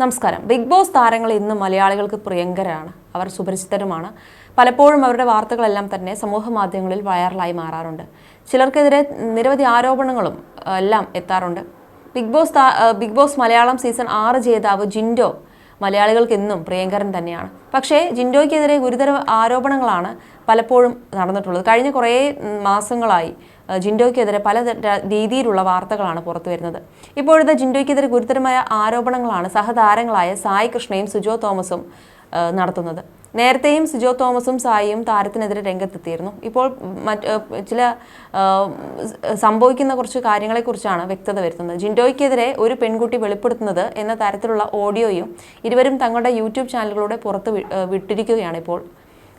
നമസ്കാരം. Big boss താരങ്ങൾ ഇന്ന് മലയാളികൾക്ക് പ്രിയങ്കരാണ്. അവർ സുപരിചിതരുമാണ്. പലപ്പോഴും അവരുടെ വാർത്തകളെല്ലാം തന്നെ സമൂഹ മാധ്യമങ്ങളിൽ വൈറലായി മാറാറുണ്ട്. ചിലർക്കെതിരെ നിരവധി ആരോപണങ്ങളും എല്ലാം എത്താറുണ്ട്. Big Boss Big Boss Malayalam season ആറ് ജേതാവ് ജിൻഡോ മലയാളികൾക്ക് എന്നും പ്രിയങ്കരൻ തന്നെയാണ്. പക്ഷേ ജിൻഡോയ്ക്കെതിരെ ഗുരുതര ആരോപണങ്ങളാണ് പലപ്പോഴും നടന്നിട്ടുള്ളത്. കഴിഞ്ഞ കുറേ മാസങ്ങളായി ജിൻഡോയ്ക്കെതിരെ പല രീതിയിലുള്ള വാർത്തകളാണ് പുറത്തു വരുന്നത്. ഇപ്പോഴത്തെ ജിൻഡോയ്ക്കെതിരെ ഗുരുതരമായ ആരോപണങ്ങളാണ് സഹതാരങ്ങളായ സായി കൃഷ്ണയും സുജോ തോമസും നടത്തുന്നത്. നേരത്തെയും സുജോ തോമസും സായിയും താരത്തിനെതിരെ രംഗത്തെത്തിയിരുന്നു. ഇപ്പോൾ മറ്റ് ചില സംഭവിക്കുന്ന കുറച്ച് കാര്യങ്ങളെക്കുറിച്ചാണ് വ്യക്തത വരുത്തുന്നത്. ജിൻഡോയ്ക്കെതിരെ ഒരു പെൺകുട്ടി വെളിപ്പെടുത്തുന്നത് എന്ന തരത്തിലുള്ള ഓഡിയോയും ഇരുവരും തങ്ങളുടെ യൂട്യൂബ് ചാനലുകളുടെ പുറത്ത് വിട്ടിരിക്കുകയാണ് ഇപ്പോൾ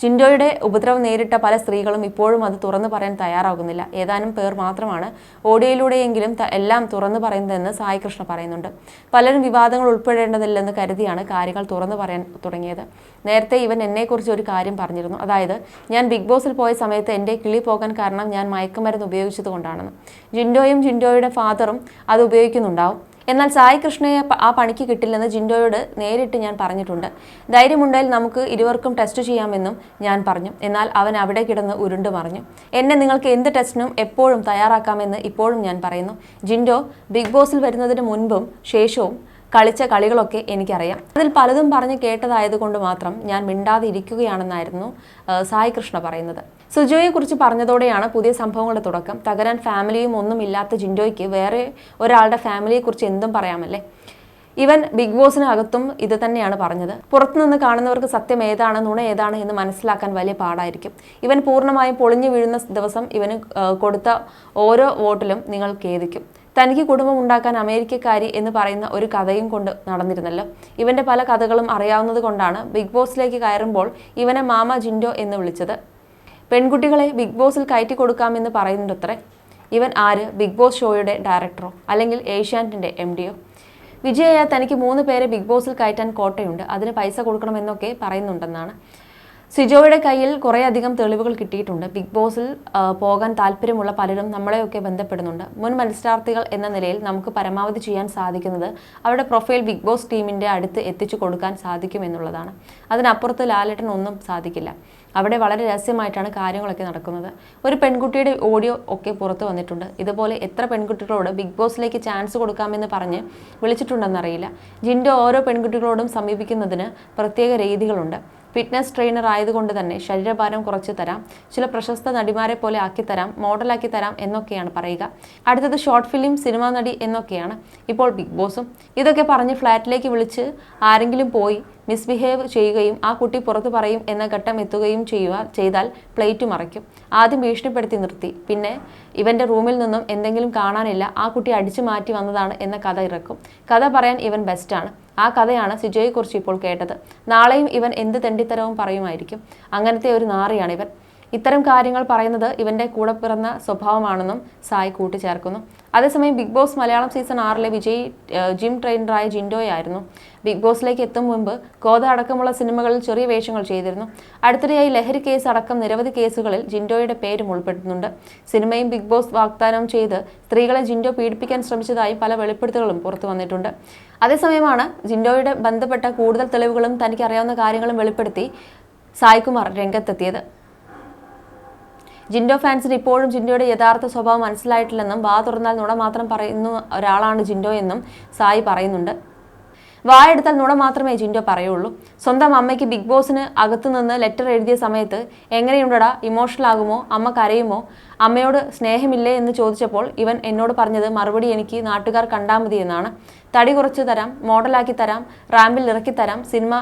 ജിൻഡോയുടെ ഉപദ്രവം നേരിട്ട പല സ്ത്രീകളും ഇപ്പോഴും അത് തുറന്നു പറയാൻ തയ്യാറാകുന്നില്ല. ഏതാനും പേർ മാത്രമാണ് ഓഡിയോയിലൂടെയെങ്കിലും എല്ലാം തുറന്നു പറയുന്നതെന്ന് സായി കൃഷ്ണ പറയുന്നുണ്ട്. പലരും വിവാദങ്ങൾ ഉൾപ്പെടേണ്ടതില്ലെന്ന് കരുതിയാണ് കാര്യങ്ങൾ തുറന്നു പറയാൻ തുടങ്ങിയത്. നേരത്തെ ഇവൻ എന്നെക്കുറിച്ച് ഒരു കാര്യം പറഞ്ഞിരുന്നു. അതായത് ഞാൻ ബിഗ് ബോസിൽ പോയ സമയത്ത് എന്റെ കിളി പോകാൻ കാരണം ഞാൻ മയക്കുമരുന്ന് ഉപയോഗിച്ചത് കൊണ്ടാണെന്ന് ജിൻഡോയും ജിൻഡോയുടെ ഫാദറും അത് ഉപയോഗിക്കുന്നുണ്ടാവും. എന്നാൽ സായി കൃഷ്ണയെ ആ പണിക്ക് കിട്ടില്ലെന്ന് ജിൻഡോയോട് നേരിട്ട് ഞാൻ പറഞ്ഞിട്ടുണ്ട്. ധൈര്യമുണ്ടെങ്കിൽ നമുക്ക് ഇരുവർക്കും ടെസ്റ്റ് ചെയ്യാമെന്നും ഞാൻ പറഞ്ഞു. എന്നാൽ അവൻ അവിടെ കിടന്ന് ഉരുണ്ടു മറിഞ്ഞു. എന്നെ നിങ്ങൾക്ക് എന്ത് ടെസ്റ്റിനും എപ്പോഴും തയ്യാറാക്കാമെന്ന് ഇപ്പോഴും ഞാൻ പറയുന്നു. ജിൻഡോ ബിഗ് ബോസിൽ വരുന്നതിന് മുൻപും ശേഷവും കളിച്ച കളികളൊക്കെ എനിക്കറിയാം. അതിൽ പലതും പറഞ്ഞ് കേട്ടതായതുകൊണ്ട് മാത്രം ഞാൻ മിണ്ടാതെ ഇരിക്കുകയാണെന്നായിരുന്നു സായി കൃഷ്ണ പറയുന്നത്. സുജോയെക്കുറിച്ച് പറഞ്ഞതോടെയാണ് പുതിയ സംഭവങ്ങളുടെ തുടക്കം. തകരാൻ ഫാമിലിയും ഒന്നും ഇല്ലാത്ത ജിൻഡോയ്ക്ക് വേറെ ഒരാളുടെ ഫാമിലിയെക്കുറിച്ച് എന്തും പറയാമല്ലേ? ഇവൻ ബിഗ് ബോസിനകത്തും ഇത് തന്നെയാണ് പറഞ്ഞത്. പുറത്തുനിന്ന് കാണുന്നവർക്ക് സത്യം ഏതാണ് നുണ ഏതാണ് എന്ന് മനസ്സിലാക്കാൻ വലിയ പാടായിരിക്കും. ഇവൻ പൂർണമായും പൊളിഞ്ഞു വീഴുന്ന ദിവസം ഇവന് കൊടുത്ത ഓരോ വോട്ടിലും നിങ്ങൾ ഖേദിക്കും. തനിക്ക് കുടുംബം ഉണ്ടാക്കാൻ അമേരിക്കക്കാരി എന്ന് പറയുന്ന ഒരു കഥയും കൊണ്ട് നടന്നിരുന്നല്ലോ. ഇവന്റെ പല കഥകളും അറിയാവുന്നത് കൊണ്ടാണ് ബിഗ് ബോസിലേക്ക് കയറുമ്പോൾ ഇവനെ മാമ ജിൻഡോ എന്ന് വിളിച്ചത്. പെൺകുട്ടികളെ ബിഗ് ബോസിൽ കയറ്റി കൊടുക്കാമെന്ന് പറയുന്നുണ്ടത്രേ. ഇവൻ ആര്? ബിഗ് ബോസ് ഷോയുടെ ഡയറക്ടറോ? അല്ലെങ്കിൽ ഏഷ്യാനെറ്റിന്റെ എം ഡിയോ വിജയ തനിക്ക് മൂന്ന് പേരെ ബിഗ് ബോസിൽ കയറ്റാൻ കോട്ടയുണ്ട്. അതിന് പൈസ കൊടുക്കണമെന്നൊക്കെ പറയുന്നുണ്ടെന്നാണ്. സിജോയുടെ കയ്യിൽ കുറേയധികം തെളിവുകൾ കിട്ടിയിട്ടുണ്ട്. ബിഗ് ബോസിൽ പോകാൻ താല്പര്യമുള്ള പലരും നമ്മളെയൊക്കെ ബന്ധപ്പെടുന്നുണ്ട്. മുൻ മത്സരാർത്ഥികൾ എന്ന നിലയിൽ നമുക്ക് പരമാവധി ചെയ്യാൻ സാധിക്കുന്നത് അവരുടെ പ്രൊഫൈൽ ബിഗ് ബോസ് ടീമിന്റെ അടുത്ത് എത്തിച്ചു കൊടുക്കാൻ സാധിക്കും എന്നുള്ളതാണ്. അതിനപ്പുറത്ത് ലാലേട്ടൻ ഒന്നും സാധിക്കില്ല. അവിടെ വളരെ രഹസ്യമായിട്ടാണ് കാര്യങ്ങളൊക്കെ നടക്കുന്നത്. ഒരു പെൺകുട്ടിയുടെ ഓഡിയോ ഒക്കെ പുറത്തു വന്നിട്ടുണ്ട്. ഇതുപോലെ എത്ര പെൺകുട്ടികളോട് ബിഗ് ബോസിലേക്ക് ചാൻസ് കൊടുക്കാമെന്ന് പറഞ്ഞ് വിളിച്ചിട്ടുണ്ടെന്നറിയില്ല. ജിന്റെ ഓരോ പെൺകുട്ടികളോടും സമീപിക്കുന്നതിന് പ്രത്യേക രീതികളുണ്ട്. ഫിറ്റ്നസ് ട്രെയിനർ ആയതുകൊണ്ട് തന്നെ ശരീരഭാരം കുറച്ച് തരാം ചില പ്രശസ്ത നടിമാരെ പോലെ ആക്കി തരാം മോഡലാക്കി തരാം എന്നൊക്കെയാണ് പറയുക. അടുത്തത് ഷോർട്ട് ഫിലിം സിനിമാ നടി എന്നൊക്കെയാണ് ഇപ്പോൾ ബിഗ് ബോസും. ഇതൊക്കെ പറഞ്ഞ് ഫ്ലാറ്റിലേക്ക് വിളിച്ച് ആരെങ്കിലും പോയി മിസ്ബിഹേവ് ചെയ്യുകയും ആ കുട്ടി പുറത്തു പറയും എന്ന ഘട്ടം എത്തുകയും ചെയ്യുക ചെയ്താൽ പ്ലേറ്റ് മറയ്ക്കും. ആദ്യം ഭീഷണിപ്പെടുത്തി നിർത്തി. പിന്നെ ഇവന്റെ റൂമിൽ നിന്നും എന്തെങ്കിലും കാണാനില്ല ആ കുട്ടി അടിച്ചു മാറ്റി വന്നതാണ് എന്ന കഥ ഇറക്കും. കഥ പറയാൻ ഇവൻ ബെസ്റ്റാണ് ആ കഥയാണ് സിജോയെക്കുറിച്ച് ഇപ്പോൾ കേട്ടത്. നാളെയും ഇവൻ എന്ത് തെണ്ടിത്തരവും പറയുമായിരിക്കും. അങ്ങനത്തെ ഒരു നാറിയാണ് ഇവൻ ഇത്തരം കാര്യങ്ങൾ പറയുന്നത് ഇവന്റെ കൂടെ പിറന്ന സ്വഭാവമാണെന്നും സായി കൂട്ടിച്ചേർക്കുന്നു. അതേസമയം ബിഗ് ബോസ് മലയാളം സീസൺ ആറിലെ വിജയ് ജിം ട്രെയിനറായ ജിൻഡോയായിരുന്നു. ബിഗ് ബോസിലേക്ക് എത്തും മുമ്പ് കോത അടക്കമുള്ള സിനിമകളിൽ ചെറിയ വേഷങ്ങൾ ചെയ്തിരുന്നു. അടുത്തിടെയായി ലഹരി കേസ് അടക്കം നിരവധി കേസുകളിൽ ജിൻഡോയുടെ പേരും ഉൾപ്പെടുന്നുണ്ട്. സിനിമയും ബിഗ് ബോസ് വാഗ്ദാനം ചെയ്ത് സ്ത്രീകളെ ജിൻഡോ പീഡിപ്പിക്കാൻ ശ്രമിച്ചതായി പല വെളിപ്പെടുത്തലുകളും പുറത്തു വന്നിട്ടുണ്ട്. അതേസമയമാണ് ജിൻഡോയുടെ ബന്ധപ്പെട്ട കൂടുതൽ തെളിവുകളും തനിക്ക് അറിയാവുന്ന കാര്യങ്ങളും വെളിപ്പെടുത്തി സായ്കുമാർ രംഗത്തെത്തിയത്. ജിൻഡോ ഫാൻസിന് ഇപ്പോഴും ജിൻഡോയുടെ യഥാർത്ഥ സ്വഭാവം മനസ്സിലായിട്ടില്ലെന്നും വാ തുറന്നാൽ നുണ മാത്രം പറയുന്ന ഒരാളാണ് ജിൻഡോ എന്നും സായി പറയുന്നുണ്ട്. വായെടുത്താൽ നുണ മാത്രമേ ജിൻഡോ പറയുള്ളൂ. സ്വന്തം അമ്മയ്ക്ക് ബിഗ് ബോസിന് അകത്തുനിന്ന് ലെറ്റർ എഴുതിയ സമയത്ത് എങ്ങനെയുണ്ടടാ ഇമോഷണൽ ആകുമോ അമ്മ കരയുമോ? അമ്മയോട് സ്നേഹമില്ലേ എന്ന് ചോദിച്ചപ്പോൾ ഇവൻ എന്നോട് പറഞ്ഞത് മറുപടി എനിക്ക് നാട്ടുകാർ കണ്ടാൽ മതി എന്നാണ് തടി കുറച്ച് തരാം മോഡലാക്കി തരാം റാമ്പിൽ ഇറക്കി തരാം സിനിമ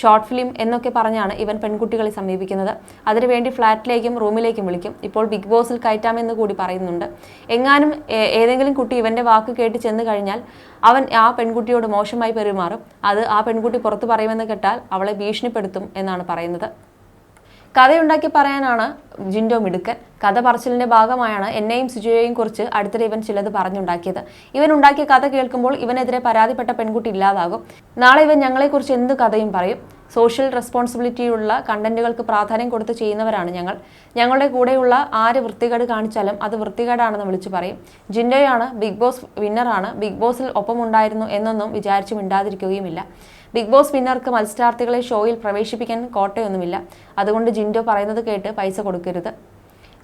ഷോർട്ട് ഫിലിം എന്നൊക്കെ പറഞ്ഞാണ് ഇവൻ പെൺകുട്ടികളെ സമീപിക്കുന്നത്. അതിനുവേണ്ടി ഫ്ലാറ്റിലേക്കും റൂമിലേക്കും വിളിക്കും. ഇപ്പോൾ ബിഗ് ബോസിൽ കയറ്റാമെന്ന് കൂടി പറയുന്നുണ്ട്. എങ്ങാനും ഏതെങ്കിലും കുട്ടി ഇവന്റെ വാക്ക് കേട്ട് ചെന്ന് കഴിഞ്ഞാൽ അവൻ ആ പെൺകുട്ടിയോട് മോശമായി പെരുമാറും. അത് ആ പെൺകുട്ടി പുറത്ത് പറയുമെന്ന് കേട്ടാൽ അവളെ ഭീഷണിപ്പെടുത്തും എന്നാണ് പറയുന്നത്. കഥയുണ്ടാക്കി പറയാനാണ് ജിൻഡോ മിടുക്കൻ. കഥ പറച്ചിലിന്റെ ഭാഗമായാണ് എന്നെയും സുജയോയും കുറിച്ച് അടുത്തിടെ ഇവൻ ചിലത് പറഞ്ഞുണ്ടാക്കിയത്. ഇവൻ ഉണ്ടാക്കിയ കഥ കേൾക്കുമ്പോൾ ഇവനെതിരെ പരാതിപ്പെട്ട പെൺകുട്ടി ഇല്ലാതാകും. നാളെ ഇവൻ ഞങ്ങളെക്കുറിച്ച് എന്ത് കഥയും പറയും? സോഷ്യൽ റെസ്പോൺസിബിലിറ്റിയുള്ള കണ്ടന്റുകൾക്ക് പ്രാധാന്യം കൊടുത്ത് ചെയ്യുന്നവരാണ് ഞങ്ങൾ. ഞങ്ങളുടെ കൂടെയുള്ള ആര് വൃത്തികേട് കാണിച്ചാലും അത് വൃത്തികേടാണെന്ന് വിളിച്ചു പറയും. ജിൻഡോയാണ് ബിഗ് ബോസ് വിന്നറാണ്. ബിഗ് ബോസിൽ ഒപ്പമുണ്ടായിരുന്നു എന്നൊന്നും വിചാരിച്ചു മിണ്ടാതിരിക്കുകയുമില്ല. ബിഗ് ബോസ് വിന്നർക്ക് മത്സരാർത്ഥികളെ ഷോയിൽ പ്രവേശിപ്പിക്കാൻ കോട്ടയൊന്നുമില്ല. അതുകൊണ്ട് ജിൻഡോ പറയുന്നത് കേട്ട് പൈസ കൊടുക്കരുത്.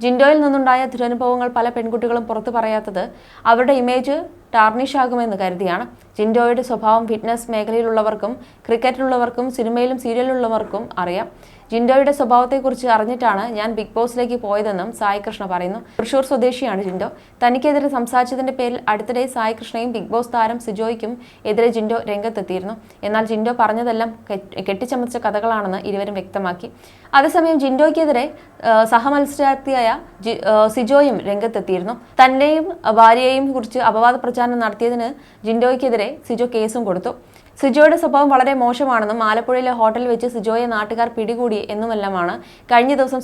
ജിൻഡോയിൽ നിന്നുണ്ടായ ദുരനുഭവങ്ങൾ പല പെൺകുട്ടികളും പുറത്തു പറയാത്തത് അവരുടെ ഇമേജ് ടാർണിഷ് ആകുമെന്ന് കരുതിയാണ്. ജിൻഡോയുടെ സ്വഭാവം ഫിറ്റ്നസ് മേഖലയിലുള്ളവർക്കും ക്രിക്കറ്റിലുള്ളവർക്കും സിനിമയിലും സീരിയലിലുള്ളവർക്കും അറിയാം. ജിൻഡോയുടെ സ്വഭാവത്തെക്കുറിച്ച് അറിഞ്ഞിട്ടാണ് ഞാൻ ബിഗ് ബോസിലേക്ക് പോയതെന്നും സായി കൃഷ്ണ പറയുന്നു. തൃശൂർ സ്വദേശിയാണ് ജിൻഡോ. തനിക്കെതിരെ സംസാരിച്ചതിന്റെ പേരിൽ അടുത്തിടെ സായി കൃഷ്ണയും ബിഗ് ബോസ് താരം സിജോയ്ക്കും എതിരെ ജിൻഡോ രംഗത്തെത്തിയിരുന്നു. എന്നാൽ ജിൻഡോ പറഞ്ഞതെല്ലാം കെട്ടിച്ചമച്ച കഥകളാണെന്ന് ഇരുവരും വ്യക്തമാക്കി. അതേസമയം ജിൻഡോയ്ക്കെതിരെ സഹമത്സരാർത്ഥിയായ സിജോയും രംഗത്തെത്തിയിരുന്നു. തന്നെയും ഭാര്യയെയും കുറിച്ച് അപവാദ പ്രചാരണം നടത്തിയതിന് ജിൻഡോയ്ക്കെതിരെ സിജോ കേസും കൊടുത്തു. സിജോയുടെ സ്വഭാവം വളരെ മോശമാണെന്നും ആലപ്പുഴയിലെ ഹോട്ടൽ വെച്ച് സിജോയെ നാട്ടുകാർ പിടികൂടി എന്നുമെല്ലാമാണ് കഴിഞ്ഞ ദിവസം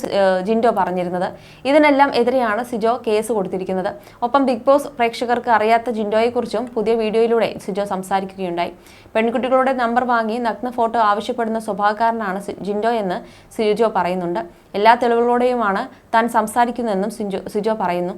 ജിൻഡോ പറഞ്ഞിരുന്നത്. ഇതിനെല്ലാം എതിരെയാണ് സിജോ കേസ് കൊടുത്തിരിക്കുന്നത്. ഒപ്പം ബിഗ് ബോസ് പ്രേക്ഷകർക്ക് അറിയാത്ത ജിൻഡോയെക്കുറിച്ചും പുതിയ വീഡിയോയിലൂടെ സിജോ സംസാരിക്കുകയുണ്ടായി. പെൺകുട്ടികളുടെ നമ്പർ വാങ്ങി നഗ്ന ഫോട്ടോ ആവശ്യപ്പെടുന്ന സ്വഭാവക്കാരനാണ് ജിൻഡോ എന്ന് സിജോ പറയുന്നുണ്ട്. എല്ലാ തെളിവുകളോടെയുമാണ് താൻ സംസാരിക്കുന്നതെന്നും സിജോ സിജോ പറയുന്നു.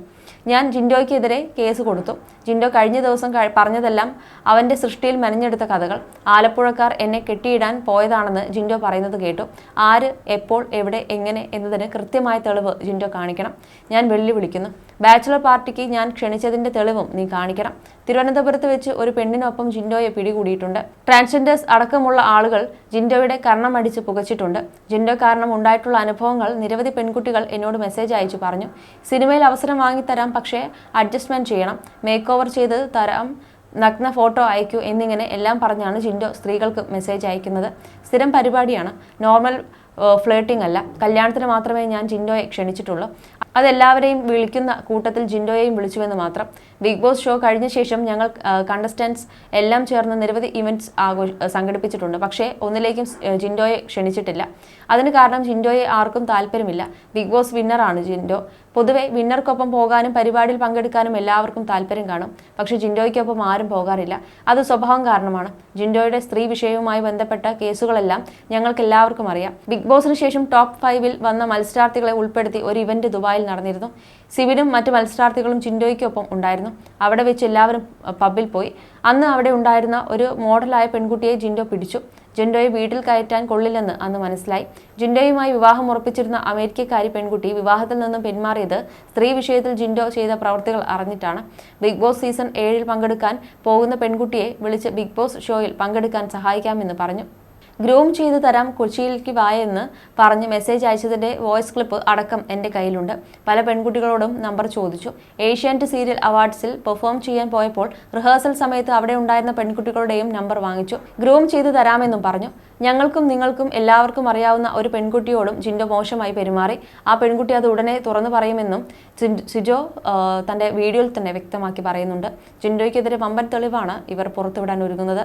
ഞാൻ ജിൻഡോയ്ക്കെതിരെ കേസ് കൊടുത്തു. ജിൻഡോ കഴിഞ്ഞ ദിവസം പറഞ്ഞതെല്ലാം അവന്റെ സൃഷ്ടിയിൽ മെനഞ്ഞെടുത്ത കഥകൾ. ആലപ്പുഴക്കാർ എന്നെ കെട്ടിയിടാൻ പോയതാണെന്ന് ജിൻഡോ പറയുന്നത് കേട്ടു. ആര് എപ്പോൾ എവിടെ എങ്ങനെ എന്നതിന് കൃത്യമായ തെളിവ് ജിൻഡോ കാണിക്കണം. ഞാൻ വെല്ലുവിളിക്കുന്നു. ബാച്ചിലർ പാർട്ടിക്ക് ഞാൻ ക്ഷണിച്ചതിന്റെ തെളിവും നീ കാണിക്കണം. തിരുവനന്തപുരത്ത് വെച്ച് ഒരു പെണ്ണിനൊപ്പം ജിൻഡോയെ പിടികൂടിയിട്ടുണ്ട്. ട്രാൻസ്ജെൻഡേഴ്സ് അടക്കമുള്ള ആളുകൾ ജിൻഡോയുടെ കർണമടിച്ച് പുകച്ചിട്ടുണ്ട്. ജിൻഡോ കാരണം ഉണ്ടായിട്ടുള്ള അനുഭവങ്ങൾ നിരവധി പെൺകുട്ടികൾ എന്നോട് മെസ്സേജ് അയച്ചു പറഞ്ഞു. സിനിമയിൽ അവസരം വാങ്ങിത്തരാം പക്ഷേ അഡ്ജസ്റ്റ്മെന്റ് ചെയ്യണം. മേക്ക് ഓവർ ചെയ്ത് തരാം. നഗ്ന ഫോട്ടോ അയക്കൂ എന്നിങ്ങനെ എല്ലാം പറഞ്ഞാണ് ജിൻഡോ സ്ത്രീകൾക്ക് മെസ്സേജ് അയക്കുന്നത്. സ്ഥിരം പരിപാടിയാണ്. നോർമൽ ഫ്ലേട്ടിംഗ് അല്ല. കല്യാണത്തിന് മാത്രമേ ഞാൻ ജിൻഡോയെ ക്ഷണിച്ചിട്ടുള്ളൂ. അതെല്ലാവരെയും വിളിക്കുന്ന കൂട്ടത്തിൽ ജിൻഡോയെയും വിളിച്ചുവെന്ന് മാത്രം. ബിഗ് ബോസ് ഷോ കഴിഞ്ഞ ശേഷം ഞങ്ങൾ കണ്ടസ്റ്റൻസ് എല്ലാം ചേർന്ന് നിരവധി ഇവന്റ്സ് ആഘോ സംഘടിപ്പിച്ചിട്ടുണ്ട്. പക്ഷേ ഒന്നിലേക്കും ജിൻഡോയെ ക്ഷണിച്ചിട്ടില്ല. അതിന് കാരണം ജിൻഡോയെ ആർക്കും താല്പര്യമില്ല. ബിഗ് ബോസ് വിന്നറാണ് ജിൻഡോ. പൊതുവെ വിന്നർക്കൊപ്പം പോകാനും പരിപാടിയിൽ പങ്കെടുക്കാനും എല്ലാവർക്കും താല്പര്യം കാണും. പക്ഷേ ജിൻഡോയ്ക്കൊപ്പം ആരും പോകാറില്ല. അത് സ്വഭാവം കാരണമാണ്. ജിൻഡോയുടെ സ്ത്രീ വിഷയവുമായി ബന്ധപ്പെട്ട കേസുകളെല്ലാം ഞങ്ങൾക്ക് എല്ലാവർക്കും അറിയാം. ബിഗ് ബോസിന് ശേഷം ടോപ്പ് ഫൈവിൽ വന്ന മത്സരാർത്ഥികളെ ഉൾപ്പെടുത്തി ഒരു ഇവന്റ് ദുബായിൽ നടന്നിരുന്നു. സിവിനും മറ്റ് മത്സരാർത്ഥികളും ചിൻഡോയ്ക്കൊപ്പം ഉണ്ടായിരുന്നു. അവിടെ വെച്ച് എല്ലാവരും പബ്ബിൽ പോയി. അന്ന് അവിടെ ഉണ്ടായിരുന്ന ഒരു മോഡലായ പെൺകുട്ടിയെ ജിൻഡോ പിടിച്ചു. ജിൻഡോയെ വീട്ടിൽ കയറ്റാൻ കൊള്ളില്ലെന്ന് അന്ന് മനസ്സിലായി. ജിൻഡോയുമായി വിവാഹം ഉറപ്പിച്ചിരുന്ന അമേരിക്കക്കാരി പെൺകുട്ടി വിവാഹത്തിൽ നിന്നും പിന്മാറിയത് സ്ത്രീ വിഷയത്തിൽ ജിൻഡോ ചെയ്ത പ്രവർത്തികൾ അറിഞ്ഞിട്ടാണ്. ബിഗ് ബോസ് സീസൺ ഏഴിൽ പങ്കെടുക്കാൻ പോകുന്ന പെൺകുട്ടിയെ വിളിച്ച് ബിഗ് ബോസ് ഷോയിൽ പങ്കെടുക്കാൻ സഹായിക്കാമെന്ന് പറഞ്ഞു. ഗ്രൂം ചെയ്തു തരാം കൊച്ചിയിലേക്ക് വായെന്ന് പറഞ്ഞ് മെസ്സേജ് അയച്ചതിന്റെ വോയിസ് ക്ലിപ്പ് അടക്കം എന്റെ കയ്യിലുണ്ട്. പല പെൺകുട്ടികളോടും നമ്പർ ചോദിച്ചു. ഏഷ്യാനെറ്റ് സീരിയൽ അവാർഡ്സിൽ പെർഫോം ചെയ്യാൻ പോയപ്പോൾ റിഹേഴ്സൽ സമയത്ത് അവിടെ ഉണ്ടായിരുന്ന പെൺകുട്ടികളുടെയും നമ്പർ വാങ്ങിച്ചു. ഗ്രൂം ചെയ്തു തരാമെന്നും പറഞ്ഞു. ഞങ്ങൾക്കും നിങ്ങൾക്കും എല്ലാവർക്കും അറിയാവുന്ന ഒരു പെൺകുട്ടിയോടും ജിൻഡോ മോശമായി പെരുമാറി. ആ പെൺകുട്ടി അത് ഉടനെ തുറന്നു പറയുമെന്നും സിജോ തന്റെ വീഡിയോയിൽ തന്നെ വ്യക്തമാക്കി പറയുന്നുണ്ട്. ജിൻഡോയ്ക്കെതിരെ വമ്പൻ തെളിവാണ് ഇവർ പുറത്തുവിടാൻ ഒരുങ്ങുന്നത്.